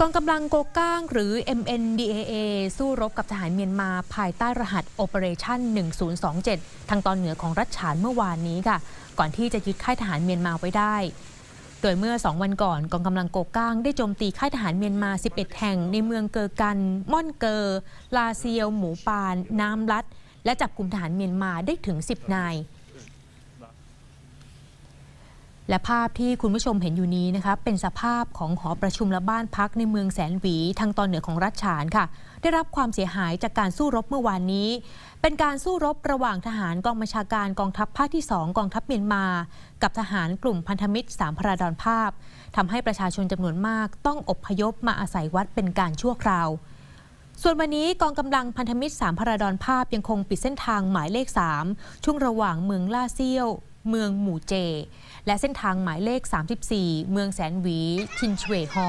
กองกำลังโกก้างหรือ MNDAA สู้รบกับทหารเมียนมาภายใต้รหัส Operation 1027 ทางตอนเหนือของรัชฉานเมื่อวานนี้ค่ะ ก่อนที่จะยึดค่ายทหารเมียนมาไว้ได้ โดยเมื่อ 2 วันก่อนกองกำลังโกก้างได้โจมตีค่ายทหารเมียนมา 11 แห่งในเมืองเกอกัน ม่อนเกอ ลาเซียว หมูปาน น้ำลัด และจับกลุ่มทหารเมียนมาได้ถึง 10 นาย และภาพที่คุณผู้ชมเห็นอยู่นี้นะคะเป็นสภาพของหอประชุมและบ้านพักในเมืองแสนหวีทางตอนเหนือของรัฐฉานค่ะ ได้รับความเสียหายจากการสู้รบเมื่อวานนี้ เป็นการสู้รบระหว่างทหารกองบัญชาการกองทัพภาคที่ 2 กองทัพเมียนมา กับทหารกลุ่มพันธมิตรสามพระดอนภาพทำให้ประชาชนจำนวนมาก ต้องอบพยพมาอาศัยวัดเป็นการชั่วคราวส่วนวันนี้กองกำลังพันธมิตรสามพระดอนภาพยังคงปิดเส้นทางหมายเลข 3 ช่วงระหว่างเมืองล่าเซียว เมืองหมู่เจ และเส้นทางหมายเลข 34 เมืองแสนหวี ชินชเวฮอ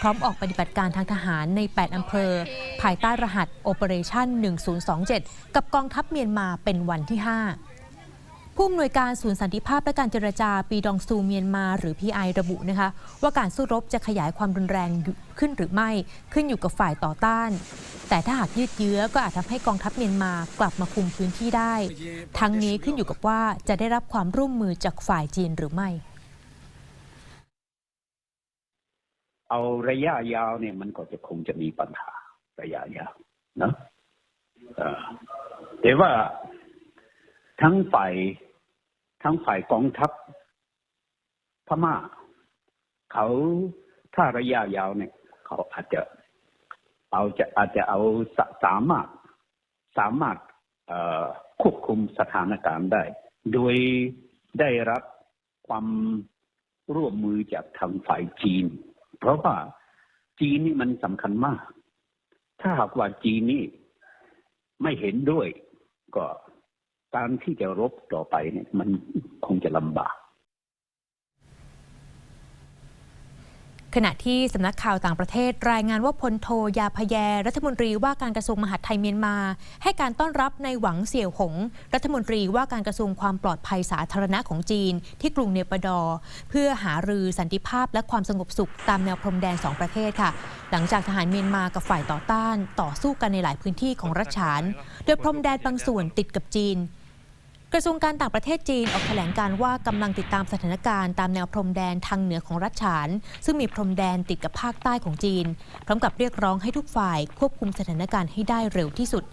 พร้อมออกปฏิบัติการทางทหารใน 8 อำเภอ ภายใต้รหัส Operation 1027 กับกองทัพเมียนมาเป็นวันที่ 5ผู้อำนวยการศูนย์สันติภาพและการเจรจาปีดองซูเมียนมาหรือ PI ระบุนะคะว่าการสู้รบจะขยายความรุนแรงขึ้นหรือไม่ขึ้นอยู่กับฝ่ายต่อต้าน แต่ถ้าหากยืดเยื้อก็อาจทำให้กองทัพเมียนมากลับมาคุมพื้นที่ได้ ทั้งนี้ขึ้นอยู่กับว่าจะได้รับความร่วมมือจากฝ่ายจีนหรือไม่ เอาระยะยาวเนี่ยมันก็จะคงจะมีปัญหาระยะยาวนะแต่ว่าทั้งฝ่ายทั้งฝ่ายกองทัพพม่า เขาถ้าระยะยาวเนี่ย เขาอาจจะ เอาจะอาจจะเอาสสามารถสามารถควบคุมสถานการณ์ได้ โดยได้รับความร่วมมือจากทางฝ่ายจีน เพราะว่าจีนนี่มันสำคัญมาก ถ้าหากว่าจีนนี่ไม่เห็นด้วย ก็การที่จะรบต่อไปเนี่ย มันคงจะลำบาก ขณะที่สำนักข่าวต่างประเทศรายงานว่าพลโทยาพแย รัฐมนตรีว่าการกระทรวงมหาดไทยเมียนมา ให้การต้อนรับในหวังเสี่ยวหง รัฐมนตรีว่าการกระทรวงความปลอดภัยสาธารณะของจีน ที่กรุงเนปาดอร์เพื่อหารือสันติภาพและความสงบสุขตามแนวพรมแดนสองประเทศค่ะ หลังจากทหารเมียนมากับฝ่ายต่อต้าน ต่อสู้กันในหลายพื้นที่ของรัฐฉาน โดยพรมแดนบางส่วนติดกับจีน กระทรวงการต่างประเทศจีนออกแถลงการว่ากำลังติดตามสถานการณ์ตามแนวพรมแดนทางเหนือของรัฐฉาน ซึ่งมีพรมแดนติดกับภาคใต้ของจีน พร้อมกับเรียกร้องให้ทุกฝ่ายควบคุมสถานการณ์ให้ได้เร็วที่สุด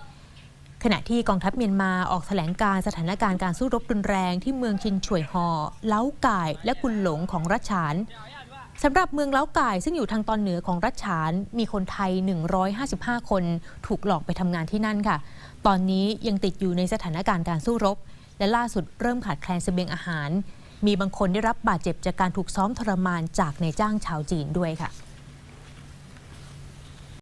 ขณะที่กองทัพเมียนมาออกแถลงการสถานการณ์การสู้รบรุนแรงที่เมืองชินช่วยฮอเล้าก่าย และกุนหลงของรัฐฉานสำหรับเมืองเล้าก่ายซึ่งอยู่ทางตอนเหนือของรัฐฉาน มีคนไทย 155 คน ถูกหลอกไปทำงานที่นั่นค่ะ ตอนนี้ยังติดอยู่ในสถานการณ์การสู้รบ และล่าสุดเริ่มขาดแคลนเสบียงอาหาร มีบางคนได้รับบาดเจ็บจากการถูกซ้อมทรมานจากนายจ้างชาวจีนด้วยค่ะ